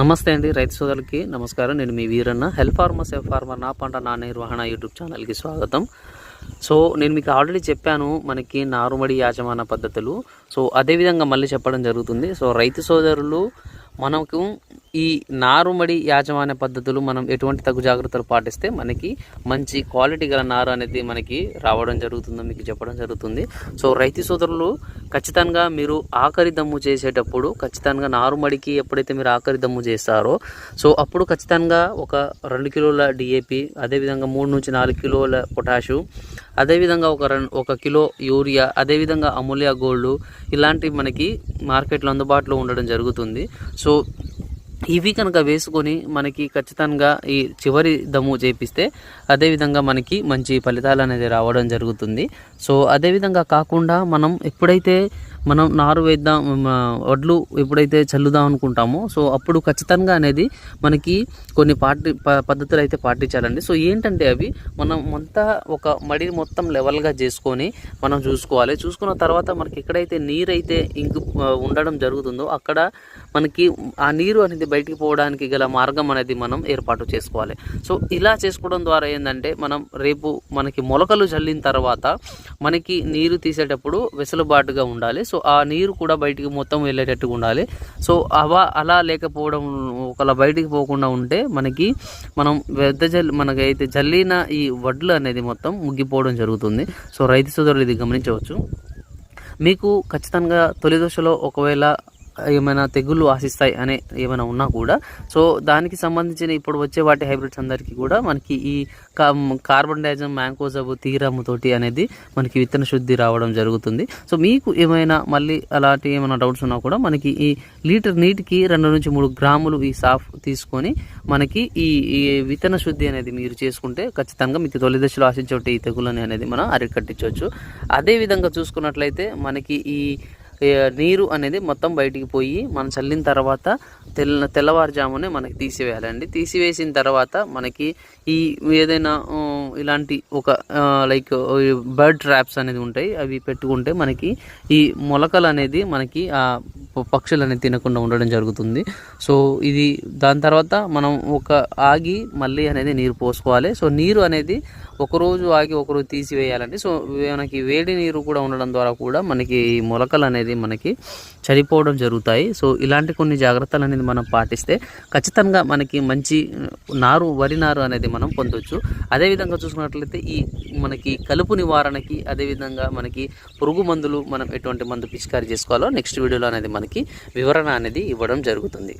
నమస్తే అండి రైతు సోదరులకి నమస్కారం. నేను మీ Veeranna. Help farmer safe farmer నా పంట నా నిర్వహణ యూట్యూబ్ ఛానల్కి స్వాగతం. సో నేను మీకు ఆల్రెడీ చెప్పాను మనకి నారుమడి యాజమాన పద్ధతులు. సో అదేవిధంగా మళ్ళీ చెప్పడం జరుగుతుంది. సో రైతు సోదరులు మనకు ఈ నారుమడి యాజమాన్య పద్ధతులు మనం ఎటువంటి తగు జాగ్రత్తలు పాటిస్తే మనకి మంచి క్వాలిటీ గల నారు అనేది మనకి రావడం జరుగుతుందో మీకు చెప్పడం జరుగుతుంది. సో రైతు సోదరులు ఖచ్చితంగా మీరు ఆఖరి దమ్ము చేసేటప్పుడు ఖచ్చితంగా నారుమడికి ఎప్పుడైతే మీరు ఆఖరి దమ్ము చేస్తారో సో అప్పుడు ఖచ్చితంగా ఒక రెండు కిలోల డిఏపి అదేవిధంగా మూడు నుంచి నాలుగు కిలోల పొటాషు అదేవిధంగా ఒక రెండు ఒక కిలో యూరియా అదేవిధంగా అమూల్య గోల్డ్ ఇలాంటివి మనకి మార్కెట్లో అందుబాటులో ఉండడం జరుగుతుంది. సో ఇవి కనుక వేసుకొని మనకి ఖచ్చితంగా ఈ చివరి దమ్ము చేపిస్తే అదేవిధంగా మనకి మంచి ఫలితాలు అనేది రావడం జరుగుతుంది. సో అదేవిధంగా కాకుండా మనం ఎప్పుడైతే మనం నారు వేద్దాం వడ్లు ఎప్పుడైతే చల్లుదాం అనుకుంటామో సో అప్పుడు ఖచ్చితంగా అనేది మనకి కొన్ని పాటి ప- పద్ధతులు అయితే పాటించాలండి. సో ఏంటంటే అవి మనం అంతా ఒక మడి మొత్తం లెవెల్గా చేసుకొని మనం చూసుకోవాలి. చూసుకున్న తర్వాత మనకి ఎక్కడైతే నీరు అయితే ఇంకు ఉండడం జరుగుతుందో అక్కడ మనకి ఆ నీరు అనేది బయటికి పోవడానికి గల మార్గం అనేది మనం ఏర్పాటు చేసుకోవాలి. సో ఇలా చేసుకోవడం ద్వారా ఏంటంటే మనం రేపు మనకి మొలకలు చల్లిన తర్వాత మనకి నీరు తీసేటప్పుడు వెసులుబాటుగా ఉండాలి. సో సో ఆ నీరు కూడా బయటికి మొత్తం వెళ్ళేటట్టుగా ఉండాలి. సో అవా అలా లేకపోవడం ఒకలా బయటికి పోకుండా ఉంటే మనకి మనం పెద్ద జల్ మనకైతే జల్లిన ఈ వడ్లు అనేది మొత్తం ముగ్గిపోవడం జరుగుతుంది. సో రైతు సోదరులు ఇది గమనించవచ్చు. మీకు ఖచ్చితంగా తొలి దశలో ఒకవేళ ఏమైనా తెగుళ్ళు ఆశిస్తాయి అనే ఏమైనా ఉన్నా కూడా సో దానికి సంబంధించిన ఇప్పుడు వచ్చే వాటి హైబ్రిడ్స్ అందరికీ కూడా మనకి ఈ కార్బన్ డైజమ్ మ్యాంకోజబు తీరము తోటి అనేది మనకి విత్తన శుద్ధి రావడం జరుగుతుంది. సో మీకు ఏమైనా మళ్ళీ అలాంటి ఏమైనా డౌట్స్ ఉన్నా కూడా మనకి ఈ లీటర్ నీటికి రెండు నుంచి మూడు గ్రాములు ఈ సాఫ్ తీసుకొని మనకి ఈ ఈ విత్తన శుద్ధి అనేది మీరు చేసుకుంటే ఖచ్చితంగా మీకు తొలి దశలో ఆశించే ఈ తెగులని అనేది మనం అరికట్టించవచ్చు. అదేవిధంగా చూసుకున్నట్లయితే మనకి ఈ నీరు అనేది మొత్తం బయటికి పోయి మనం చల్లిన తర్వాత తెల్ల తెల్లవారుజామునే మనకి తీసివేయాలండి. తీసివేసిన తర్వాత మనకి ఈ ఏదైనా ఇలాంటి ఒక లైక్ బర్డ్ ట్రాప్స్ అనేది ఉంటాయి. అవి పెట్టుకుంటే మనకి ఈ మొలకలు అనేది మనకి పక్షులని పక్షులు అనేది తినకుండా ఉండడం జరుగుతుంది. సో ఇది దాని తర్వాత మనం ఒక ఆగి మళ్ళీ అనేది నీరు పోసుకోవాలి. సో నీరు అనేది ఒకరోజు ఆగి ఒకరోజు తీసివేయాలండి. సో మనకి వేడి నీరు కూడా ఉండడం ద్వారా కూడా మనకి ఈ మొలకలు అనేది మనకి చనిపోవడం జరుగుతాయి. సో ఇలాంటి కొన్ని జాగ్రత్తలు అనేది మనం పాటిస్తే ఖచ్చితంగా మనకి మంచి నారు వరి నారు అనేది మనం పొందొచ్చు. అదేవిధంగా చూసుకున్నట్లయితే ఈ మనకి కలుపు నివారణకి అదేవిధంగా మనకి పురుగు మందులు మనం ఎటువంటి మందు పిచికారీ చేసుకోవాలో నెక్స్ట్ వీడియోలో అనేది మనకి వివరణ అనేది ఇవ్వడం జరుగుతుంది.